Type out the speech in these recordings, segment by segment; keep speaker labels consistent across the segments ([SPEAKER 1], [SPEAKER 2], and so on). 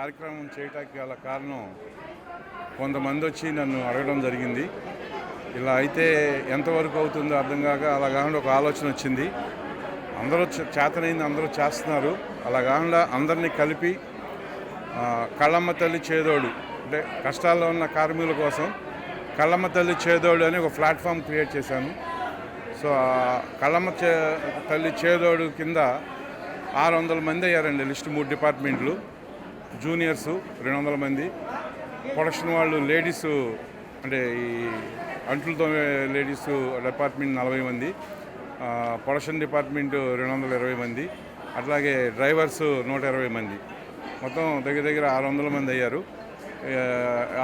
[SPEAKER 1] కార్యక్రమం చేయటానికి గల కారణం కొంతమంది వచ్చి నన్ను అడగడం జరిగింది. ఇలా అయితే ఎంతవరకు అవుతుందో అర్థం కాక అలా కాకుండా ఒక ఆలోచన వచ్చింది. అందరూ చేతనైంది అందరూ చేస్తున్నారు. అలా కాకుండా అందరినీ కలిపి కళ్ళమ్మ తల్లి చేదోడు అంటే కష్టాల్లో ఉన్న కార్మికుల కోసం కళ్ళమ్మ తల్లి చేదోడు అని ఒక ప్లాట్ఫామ్ క్రియేట్ చేశాను. సో కళ్ళమ్మ చే తల్లి చేదోడు కింద ఆరు వందల మంది అయ్యారండి లిస్ట్ మూడు డిపార్ట్మెంట్లు. జూనియర్స్ రెండు వందల మంది. ప్రొడక్షన్ వాళ్ళు లేడీస్ అంటే ఈ అంట్లతో లేడీస్ డిపార్ట్మెంట్ నలభై మంది. ప్రొడక్షన్ డిపార్ట్మెంట్ రెండు వందల ఇరవై మంది. అట్లాగే డ్రైవర్స్ నూట ఇరవై మంది. మొత్తం దగ్గర దగ్గర ఆరు వందల మంది అయ్యారు.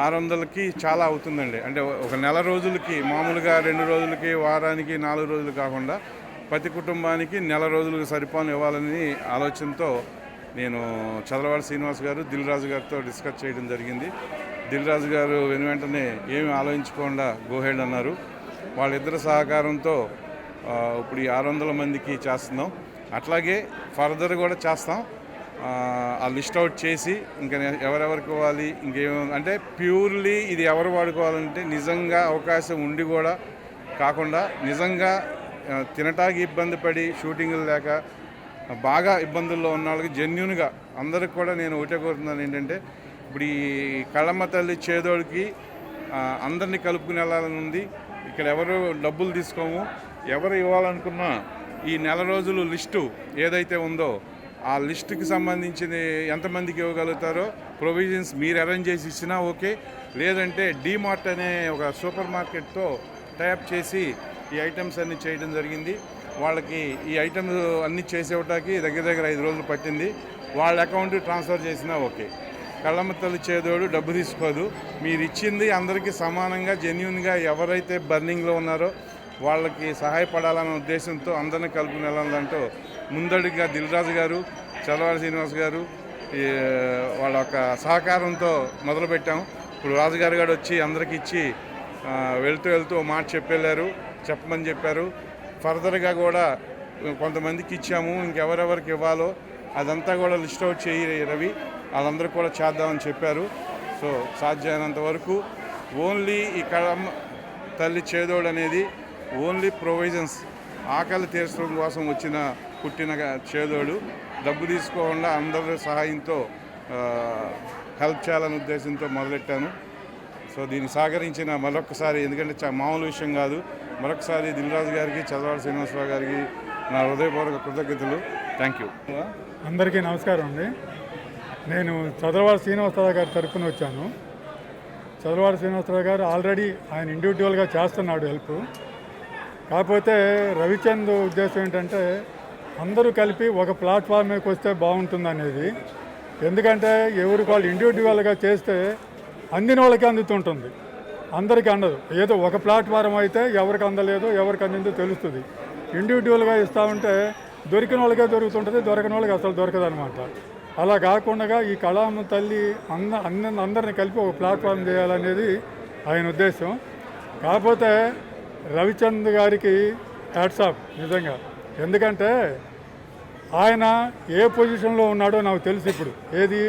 [SPEAKER 1] ఆరు వందలకి చాలా అవుతుందండి. అంటే ఒక నెల రోజులకి మామూలుగా రెండు రోజులకి వారానికి నాలుగు రోజులు కాకుండా ప్రతి కుటుంబానికి నెల రోజులకు సరిపోను ఇవ్వాలని ఆలోచనతో నేను చదలవాడ శ్రీనివాస్ గారు దిల్ రాజు గారితో డిస్కస్ చేయడం జరిగింది. దిల్ రాజు గారు వెను వెంటనే ఏమి ఆలోచించకుండా గోహెడ్ అన్నారు. వాళ్ళిద్దరి సహకారంతో ఇప్పుడు ఈ ఆరు వందల మందికి చేస్తున్నాం. అట్లాగే ఫర్దర్ కూడా చేస్తాం. ఆ, లిస్ట్ అవుట్ చేసి ఇంకా ఎవరెవరికి ఇవ్వాలి ఇంకేం అంటే ప్యూర్లీ ఇది ఎవరు వాడుకోవాలంటే నిజంగా అవకాశం ఉండి కూడా కాకుండా నిజంగా తినటానికి ఇబ్బంది పడి షూటింగ్లు లేక బాగా ఇబ్బందుల్లో ఉన్న వాళ్ళకి జెన్యున్గా అందరికి కూడా నేను ఒకటే కోరుతున్నాను ఏంటంటే ఇప్పుడు ఈ కళ్ళమ్మ తల్లి చేదోడికి అందరినీ కలుపుకుని వెళ్ళాలని ఉంది. ఇక్కడ ఎవరు డబ్బులు తీసుకోము. ఎవరు ఇవ్వాలనుకున్నా ఈ నెల రోజులు లిస్టు ఏదైతే ఉందో ఆ లిస్టుకి సంబంధించింది ఎంతమందికి ఇవ్వగలుగుతారో ప్రొవిజన్స్ మీరు అరేంజ్ చేసి ఇచ్చినా ఓకే. లేదంటే డీమార్ట్ అనే ఒక సూపర్ మార్కెట్తో టైప్ చేసి ఈ ఐటమ్స్ అన్నీ చేయడం జరిగింది. వాళ్ళకి ఈ ఐటమ్స్ అన్ని చేసేవటానికి దగ్గర దగ్గర ఐదు రోజులు పట్టింది. వాళ్ళ అకౌంట్ ట్రాన్స్ఫర్ చేసినా ఓకే. కళ్ళమ్మ తల్లి చేదోడు డబ్బు తీసుకోదు. మీరు ఇచ్చింది అందరికీ సమానంగా జెన్యున్గా ఎవరైతే బర్నింగ్లో ఉన్నారో వాళ్ళకి సహాయపడాలన్న ఉద్దేశంతో అందరిని కలుపుకుని వెళ్ళాలంటూ ముందడుగా దిల్రాజు గారు చలవాడి శ్రీనివాస్ గారు ఈ, వాళ్ళ యొక్క సహకారంతో మొదలుపెట్టాం. ఇప్పుడు రాజుగారు గారు వచ్చి అందరికి ఇచ్చి వెళ్తూ వెళ్తూ మాట చెప్పెళ్ళారు చెప్పమని చెప్పారు. ఫర్దర్గా కూడా కొంతమందికి ఇచ్చాము ఇంకెవరెవరికి ఇవ్వాలో అదంతా కూడా లిస్ట్ అవుట్ చేయి రవి. వాళ్ళందరూ కూడా చేద్దామని చెప్పారు. సో సాధ్యమైనంత వరకు ఓన్లీ ఈ కళమ్మ తల్లి చేదోడు అనేది ఓన్లీ ప్రొవిజన్స్. ఆకలి తీర్చడం కోసం వచ్చిన పుట్టిన చేదోడు. డబ్బు తీసుకోకుండా అందరి సహాయంతో హెల్ప్ చేయాలనే ఉద్దేశంతో మొదలెట్టాను. సో దీన్ని సహకరించిన మరొకసారి ఎందుకంటే మామూలు విషయం కాదు. మరొకసారి దిల్రాజు గారికి చదవాడ శ్రీనివాసరావు గారికి నా హృదయపూర్వక కృతజ్ఞతలు. థ్యాంక్ యూ
[SPEAKER 2] అందరికీ నమస్కారం అండి. నేను చదరవాడ శ్రీనివాసరావు గారి తరఫున వచ్చాను. చదరవాడ శ్రీనివాసరావు గారు ఆల్రెడీ ఆయన ఇండివిజువల్గా చేస్తున్నాడు హెల్ప్ కాకపోతే రవిచంద్ ఉద్దేశం ఏంటంటే అందరూ కలిపి ఒక ప్లాట్ఫామ్ మీదకి వస్తే బాగుంటుంది అనేది. ఎందుకంటే ఎవరికి వాళ్ళు ఇండివిజువల్గా చేస్తే అందిన వాళ్ళకి అందుతుంటుంది. అందరికీ అందదు. ఏదో ఒక ప్లాట్ఫారం అయితే ఎవరికి అందలేదో ఎవరికి అందిందో తెలుస్తుంది. ఇండివిజువల్గా ఇస్తా ఉంటే దొరికిన వాళ్ళకే దొరుకుతుంటుంది దొరకని వాళ్ళకి అసలు దొరకదు అనమాట అలా కాకుండా ఈ కళామ తల్లి అంద అన్ని అందరిని కలిపి ఒక ప్లాట్ఫామ్ చేయాలనేది ఆయన ఉద్దేశం. కాకపోతే రవిచంద్ గారికి హ్యాట్సాప్ నిజంగా. ఎందుకంటే ఆయన ఏ పొజిషన్లో ఉన్నాడో నాకు తెలుసు ఇప్పుడు. ఏది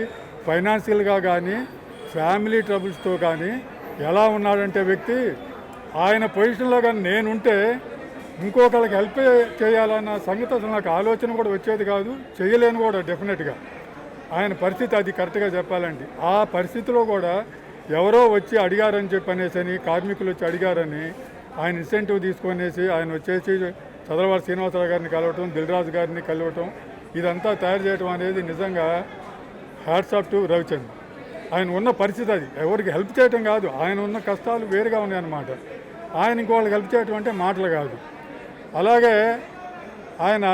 [SPEAKER 2] ఫైనాన్షియల్గా కానీ ఫ్యామిలీ ట్రబుల్స్తో కానీ ఎలా ఉన్నాడంటే వ్యక్తి ఆయన పొజిషన్లో కానీ నేనుంటే ఇంకొకరికి హెల్ప్ చేయాలన్న సంగతి అసలు నాకు ఆలోచన కూడా వచ్చేది కాదు చేయలేను కూడా డెఫినెట్గా. ఆయన పరిస్థితి అది కరెక్ట్గా చెప్పాలండి. ఆ పరిస్థితిలో కూడా ఎవరో వచ్చి అడిగారని చెప్పనేసి అని కార్మికులు వచ్చి అడిగారని ఆయన ఇన్సెంటివ్ తీసుకొనేసి ఆయన వచ్చేసి చదరవాడ శ్రీనివాసరావు గారిని కలవటం దిల్రాజు గారిని కలవటం ఇదంతా తయారు చేయడం అనేది నిజంగా హ్యాట్సాప్ టు రవిచంద్ర ఆయన ఉన్న పరిస్థితి అది. ఎవరికి హెల్ప్ చేయటం కాదు. ఆయన ఉన్న కష్టాలు వేరుగా ఉన్నాయన్నమాట ఆయన ఇంకోళ్ళకి హెల్ప్ చేయటం అంటే మాటలు కాదు. అలాగే ఆయన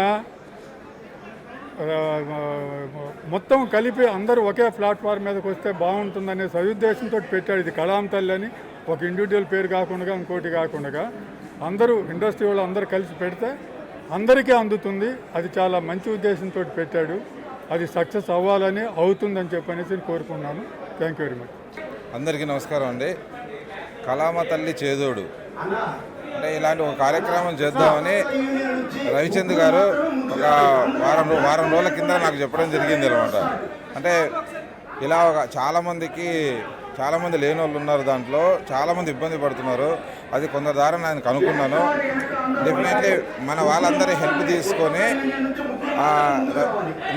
[SPEAKER 2] మొత్తం కలిపి అందరూ ఒకే ప్లాట్ఫామ్ మీదకి వస్తే బాగుంటుందనే సదుద్దేశంతో పెట్టాడు ఇది కళాం తల్లి అని. ఒక ఇండివిజువల్ పేరు కాకుండా ఇంకోటి కాకుండా అందరూ ఇండస్ట్రీ వాళ్ళు అందరూ కలిసి పెడితే అందరికీ అందుతుంది. అది చాలా మంచి ఉద్దేశంతో పెట్టాడు. అది సక్సెస్ అవ్వాలని అవుతుందని చెప్పనేసి కోరుకున్నాను థ్యాంక్ యూ వెరీ మచ్
[SPEAKER 3] అందరికీ నమస్కారం అండి. కళామ తల్లి చేదోడు. అంటే ఇలాంటి ఒక కార్యక్రమం చేద్దామని రవిచంద్ గారు ఒక వారం వారం రోజుల కింద నాకు చెప్పడం జరిగింది అనమాట అంటే ఇలా ఒక చాలామందికి చాలామంది లేని వాళ్ళు ఉన్నారు దాంట్లో చాలామంది ఇబ్బంది పడుతున్నారు. అది కొందరు ద్వారా నేను కనుక్కున్నాను. డెఫినెట్లీ మన వాళ్ళందరి హెల్ప్ తీసుకొని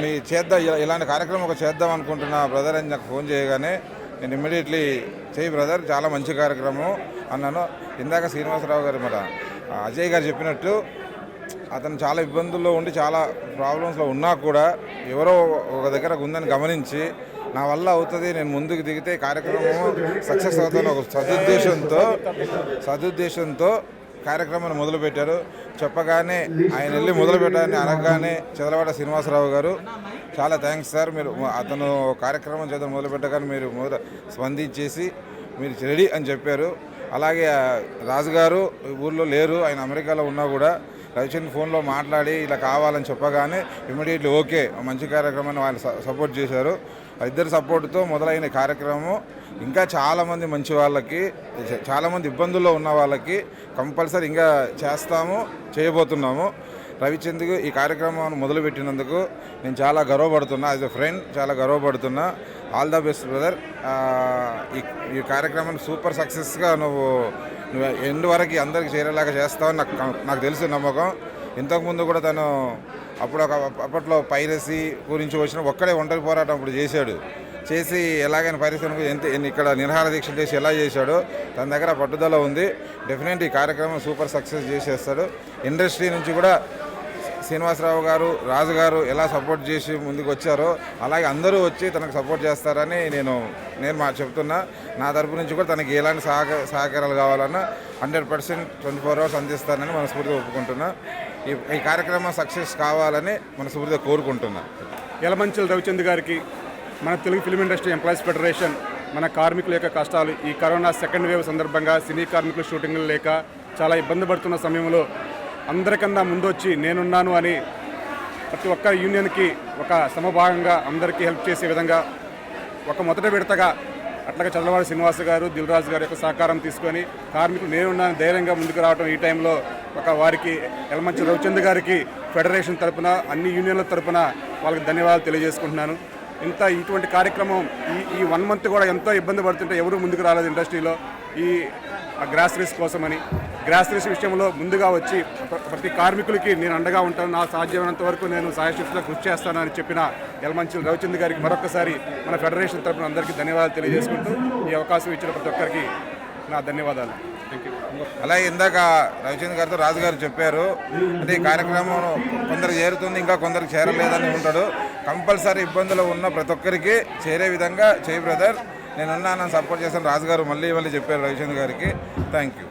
[SPEAKER 3] మీ చేద్దాం ఇలా- ఇలాంటి కార్యక్రమం ఒక చేద్దాం అనుకుంటున్నా. బ్రదర్ అని నాకు ఫోన్ చేయగానే నేను ఇమ్మీడియట్లీ చేయి బ్రదర్ చాలా మంచి కార్యక్రమం అన్నాను. ఇందాక శ్రీనివాసరావు గారు మన అజయ్ గారు చెప్పినట్టు అతను చాలా ఇబ్బందుల్లో ఉండి చాలా ప్రాబ్లమ్స్లో ఉన్నా కూడా ఎవరో ఒక దగ్గర ఉందని గమనించి నా వల్ల అవుతుంది నేను ముందుకు దిగితే కార్యక్రమం సక్సెస్ అవుతాను ఒక సదుద్దేశంతో సదుద్దేశంతో కార్యక్రమాన్ని మొదలుపెట్టారు. చెప్పగానే ఆయన వెళ్ళి మొదలుపెట్టారని అనగానే చదలవాడ శ్రీనివాసరావు గారు చాలా థ్యాంక్స్ సార్ మీరు అతను కార్యక్రమం చేద్దాం మొదలుపెట్టగానే మీరు స్పందించేసి మీరు రెడీ అని చెప్పారు. అలాగే రాజుగారు ఊర్లో లేరు ఆయన అమెరికాలో ఉన్నా కూడా రవిచంద్ర ఫోన్లో మాట్లాడి ఇలా కావాలని చెప్పగానే ఇమీడియట్లీ ఓకే మంచి కార్యక్రమాన్ని వాళ్ళు సపోర్ట్ చేశారు. ఇద్దరు సపోర్ట్తో మొదలైన కార్యక్రమం ఇంకా చాలామంది మంచి వాళ్ళకి చాలామంది ఇబ్బందుల్లో ఉన్న వాళ్ళకి కంపల్సరీ ఇంకా చేస్తాము చేయబోతున్నాము. రవిచంద్కు ఈ కార్యక్రమాన్ని మొదలుపెట్టినందుకు నేను చాలా గర్వపడుతున్నా. యాజ్ ఎ ఫ్రెండ్ చాలా గర్వపడుతున్నా. ఆల్ ద బెస్ట్ బ్రదర్ ఈ ఈ కార్యక్రమాన్ని సూపర్ సక్సెస్గా నువ్వు నువ్వు ఎండ్ వరకు అందరికి చేరేలాగా చేస్తావని నాకు నాకు తెలుసు నమ్మకం. ఇంతకుముందు కూడా తను అప్పుడు ఒక అప్పట్లో పైరసీ గురించి వచ్చిన ఒక్కడే ఒంటరి పోరాటం అప్పుడు చేశాడు. చేసి ఎలాగైనా పరిశ్రమకు ఎంత ఇక్కడ నిరహార దీక్ష చేసి ఎలా చేశాడో తన దగ్గర పట్టుదల ఉంది. డెఫినెట్ ఈ కార్యక్రమం సూపర్ సక్సెస్ చేసేస్తాడు. ఇండస్ట్రీ నుంచి కూడా శ్రీనివాసరావు గారు రాజు గారు ఎలా సపోర్ట్ చేసి ముందుకు వచ్చారో అలాగే అందరూ వచ్చి తనకు సపోర్ట్ చేస్తారని నేను నేను మా చెప్తున్నా. నా తరపు నుంచి కూడా తనకి ఎలాంటి సహక సహకారాలు కావాలన్నా hundred percent twenty four hours అందిస్తానని మనస్ఫూర్తిగా ఒప్పుకుంటున్నా. ఈ ఈ కార్యక్రమం సక్సెస్ కావాలని మనస్ఫూర్తిగా కోరుకుంటున్నా.
[SPEAKER 4] యలమంచిల రవిచంద్ గారికి మన Telugu film industry employees federation మన కార్మికుల యొక్క కష్టాలు ఈ కరోనా సెకండ్ వేవ్ సందర్భంగా సినీ కార్మికులు షూటింగ్లు లేక చాలా ఇబ్బంది పడుతున్న సమయంలో అందరికన్నా ముందొచ్చి నేనున్నాను అని ప్రతి ఒక్క యూనియన్కి ఒక సమభాగంగా అందరికీ హెల్ప్ చేసే విధంగా ఒక మొదటి విడతగా అట్లాగే చంద్రబాబు శ్రీనివాస్ గారు దిల్రాజు గారి యొక్క సహకారం తీసుకొని కార్మికులు నేనున్నాను ధైర్యంగా ముందుకు రావడం ఈ టైంలో ఒక వారికి ఎలమంచి రవిచంద్ గారికి ఫెడరేషన్ తరపున అన్ని యూనియన్ల తరపున వాళ్ళకి ధన్యవాదాలు తెలియజేసుకుంటున్నాను. ఇంత ఇటువంటి కార్యక్రమం ఈ ఈ వన్ మంత్ కూడా ఎంతో ఇబ్బంది పడుతుంటే ఎవరు ముందుకు రాలేదు ఇండస్ట్రీలో. ఈ గ్రాసరీస్ కోసమని. గ్రాసరీస్ విషయంలో ముందుగా వచ్చి ప్రతి కార్మికులకి నేను అండగా ఉంటాను. నా సాధ్యమైనంత వరకు నేను సాయశక్తిలో కృషి చేస్తానని చెప్పిన యలమంచి రవిచంద్ గారికి మరొకసారి మన ఫెడరేషన్ తరపున అందరికీ ధన్యవాదాలు తెలియజేసుకుంటూ ఈ అవకాశం ఇచ్చిన ప్రతి ఒక్కరికి నా ధన్యవాదాలు.
[SPEAKER 3] అలాగే ఇందాక రవిచంద్ర గారితో రాజు గారు చెప్పారు. అంటే ఈ కార్యక్రమం కొందరు చేరుతుంది ఇంకా కొందరికి చేరలేదని ఉంటాడు. కంపల్సరీ ఇబ్బందులు ఉన్న ప్రతి ఒక్కరికి చేరే విధంగా చేయి బ్రదర్. నేను ఉన్నానని సపోర్ట్ చేస్తాను. రాజు గారు మళ్ళీ మళ్ళీ చెప్పారు రవిచంద్ర గారికి. Thank you